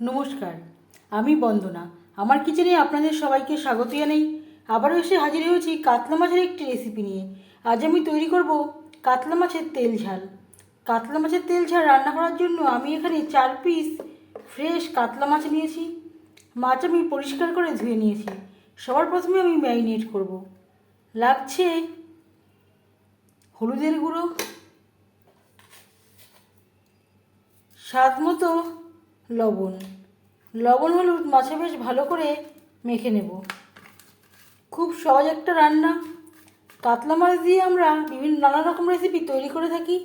নমস্কার, আমি বন্দনা। আমার কিচেনে আপনাদের সবাইকে স্বাগত জানাই। আবারও এসে হাজির হয়েছি কাতলা মাছের একটি রেসিপি নিয়ে। আজ আমি তৈরি করব কাতলা মাছের তেল ঝাল। কাতলা মাছের তেল ঝাল রান্না করার জন্য আমি এখানে চার পিস ফ্রেশ কাতলা মাছ নিয়েছি। মাছ আমি পরিষ্কার করে ধুয়ে নিয়েছি। সবার প্রথমে আমি ম্যারিনেট করব। লাগছে হলুদের গুঁড়ো। স্বাদ মতো লবণ। লবণ হলুদ মাছে বেশ ভালো করে মেখে নেব। খুব সহজ একটা রান্না। কাতলা মাছ দিয়ে আমরা বিভিন্ন নানা রকম রেসিপি তৈরি করে থাকি।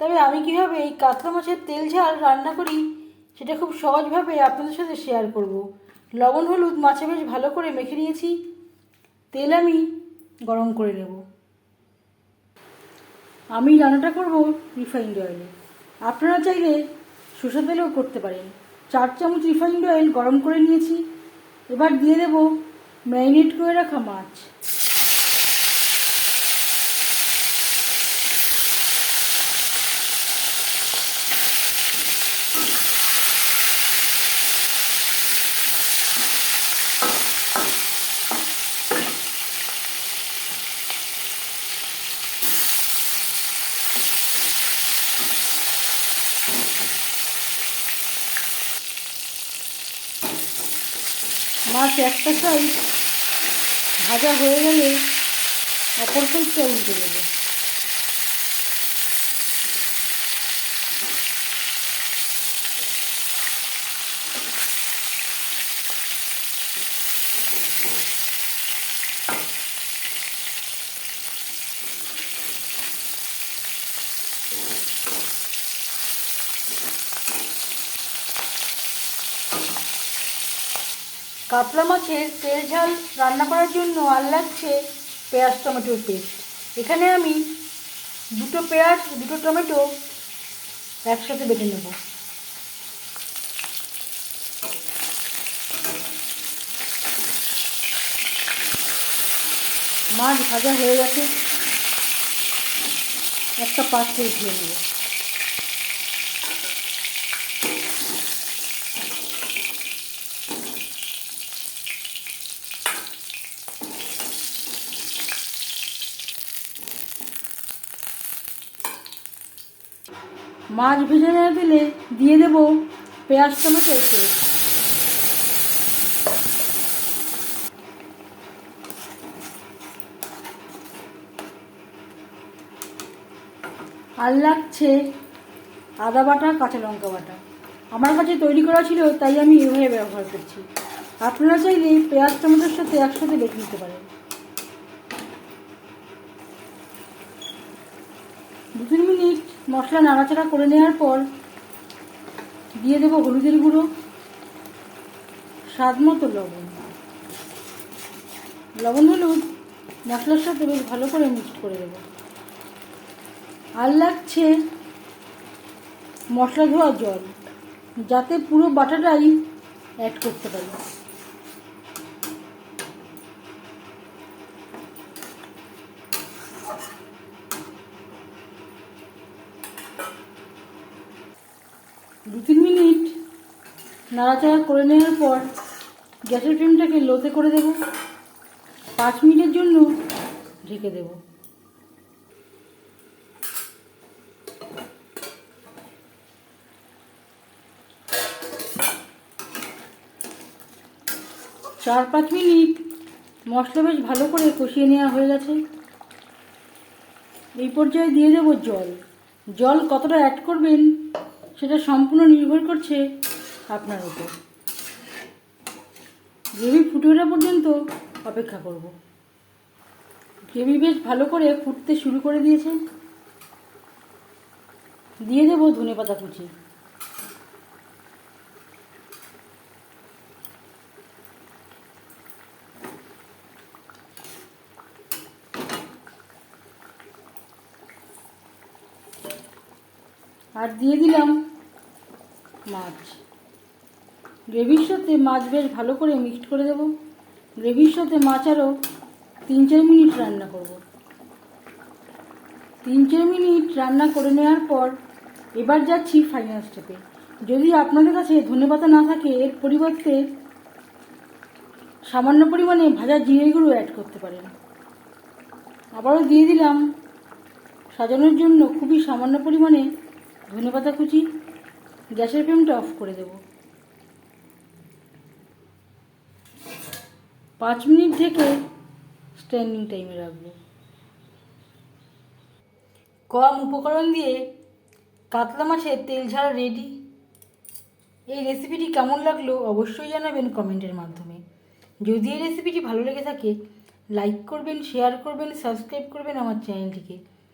তবে আমি কীভাবে এই কাতলা মাছের তেল ঝাল রান্না করি, সেটা খুব সহজভাবে আপনাদের সাথে শেয়ার করব। লবণ হলুদ মাছে বেশ ভালো করে মেখে নিয়েছি। তেল আমি গরম করে নেব। আমি রান্নাটা করব রিফাইন্ড অয়েলে আপনারা চাইলে সরষে তেলেও করতে পারেন। চার চামচ রিফাইন্ড অয়েল গরম করে নিয়েছি। এবার দিয়ে দেব ম্যারিনেট করে রাখা মাছ। মাছ একটা সাইড ভাজা হয়ে গেলে অপর সাইডটা উল্টে দেবো। কাতলা মাছের তেল ঝাল রান্না করার জন্য আর লাগছে পেঁয়াজ টমেটোর পেস্ট। এখানে আমি দুটো পেঁয়াজ, দুটো টমেটো একসাথে বেটে নেব। মাছ ভাজা হয়ে গেছে। একটা পাত্রে উঠিয়ে নেব। মাছ ভেজে না দিলে দিয়ে দেবো পেঁয়াজ টমেটো পেস্ট আর লাগছে আদা বাটা, কাঁচা লঙ্কা বাটা। আমার কাছে তৈরি করা ছিল, তাই আমি এভাবে ব্যবহার করছি। আপনারা চাইলে পেঁয়াজ টমেটোর সাথে একসাথে বেটে নিতে পারেন। দু তিন মিনিট মশলা নাড়াচাড়া করে নেওয়ার পর দিয়ে দেবো হলুদের গুঁড়ো, স্বাদ মতো লবণ। লবণ হলুদ মশলার সাথে বেশ ভালো করে মিক্সড করে দেবো। আর লাগছে মশলা ধোয়া জল, যাতে পুরো বাটাটাই অ্যাড করতে পারি। দু তিন মিনিট নাড়াচাড়া করে নেওয়ার পর গ্যাসের ফ্লেমটাকে লোতে করে দেব। পাঁচ মিনিটের জন্য ঢেকে দেব। চার পাঁচ মিনিট মশলা বেশ ভালো করে কষিয়ে নেওয়া হয়ে গেছে। এই পর্যায়ে দিয়ে দেব জল। জল কতটা অ্যাড করবেন সেটা সম্পূর্ণ নির্ভর করছে আপনার উপর। গ্রেভি ফুটে ওঠা পর্যন্ত অপেক্ষা করব। গ্রেভি বেশ ভালো করে ফুটতে শুরু করে দিয়েছে। দিয়ে দেবো ধনে পাতা কুচি। আর দিয়ে দিলাম মাছ। গ্রেভির সাথে মাছ বেশ ভালো করে মিক্সড করে দেবো। গ্রেভির সাথে মাছ আরও তিন চার মিনিট রান্না করব। তিন চার মিনিট রান্না করে নেওয়ার পর এবার যাচ্ছি ফাইনাল স্টেপে যদি আপনাদের কাছে ধনেপাতা না থাকে, এর পরিবর্তে সামান্য পরিমাণে ভাজা জিরে গুঁড়ো অ্যাড করতে পারেন। আবারও দিয়ে দিলাম। সাজানোর জন্য খুবই সামান্য পরিমাণে ধনেপাতা কুচি, গ্যাসের ফ্লেমটা অফ করে দেব। পাঁচ মিনিট থেকে স্ট্যান্ডিং টাইমে রাখব। কম উপকরণ দিয়ে কাতলা মাছের তেল ঝাল রেডি এই রেসিপিটি কেমন লাগল অবশ্যই জানাবেন কমেন্টের মাধ্যমে। যদি এই রেসিপিটি ভালো লেগে থাকে লাইক করবেন শেয়ার করবেন সাবস্ক্রাইব করবেন আমার চ্যানেলটিকে